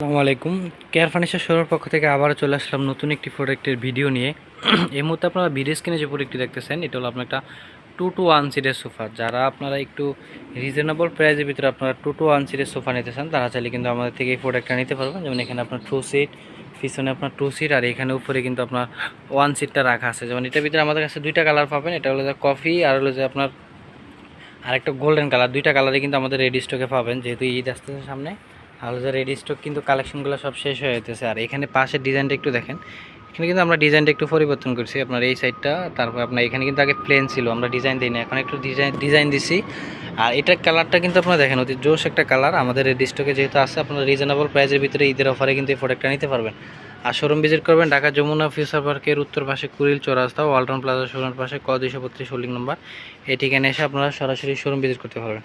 আসসালামু আলাইকুম। Care furniture শোরুমের পক্ষ থেকে আবারও চলে আসলাম নতুন একটি প্রোডাক্টের ভিডিও নিয়ে। এই মুহূর্তে আপনারা ভিডিও স্ক্রিনে যে প্রোডাক্টটি দেখতেছেন, এটা হলো আপনার একটা টু টু ওয়ান সিটের সোফা যারা আপনারা একটু রিজনেবল প্রাইসের ভিতরে আপনারা টু টু ওয়ান সিটের সোফা নিতে চান, তারা চাইলে কিন্তু আমাদের থেকে এই প্রোডাক্টটা নিতে পারবেন। যেমন এখানে আপনার টু সিট পিছনে আপনার টু সিট আর এখানে উপরে কিন্তু আপনার ওয়ান সিটটা রাখা আছে। যেমন এটার ভিতরে আমাদের কাছে দুইটা কালার পাবেন, এটা হলো যে কফি আর হলো যে আপনার আরেকটা গোল্ডেন কালার দুইটা কালারে কিন্তু আমাদের রেডি স্টকে পাবেন, যেহেতু ঈদ আসতেছে সামনে। যে রেডি স্টক কিন্তু কালেকশনগুলো সব শেষ হয়ে যেতেছে আর এখানে পাশের ডিজাইনটা একটু দেখেন। এখানে কিন্তু আমরা ডিজাইনটা একটু পরিবর্তন করছি আপনার এই সাইডটা, তারপর আপনার এখানে কিন্তু আগে প্লেন ছিল, আমরা ডিজাইন দিই না এখন একটু ডিজাইন ডিজাইন দিছি। আর এটার কালারটা কিন্তু আপনারা দেখেন, অতি জোশ একটা কালার আমাদের রেডি স্টকে যেহেতু আছে, আপনারা রিজনেবল প্রাইসের ভিতরে ঈদের অফারে কিন্তু এই প্রোডাক্টটা নিতে পারবেন। আর শোরুম ভিজিট করবেন ঢাকা যমুনা ফিউচার পার্কের উত্তর পাশে কুড়িল চৌরাস্তা ওয়ালটন প্লাজা শোরুমের পাশে ক দুইশো বত্রিশ হোল্ডিং নম্বর এই ঠিকানায় এসে আপনারা সরাসরি শোরুম ভিজিট করতে পারবেন।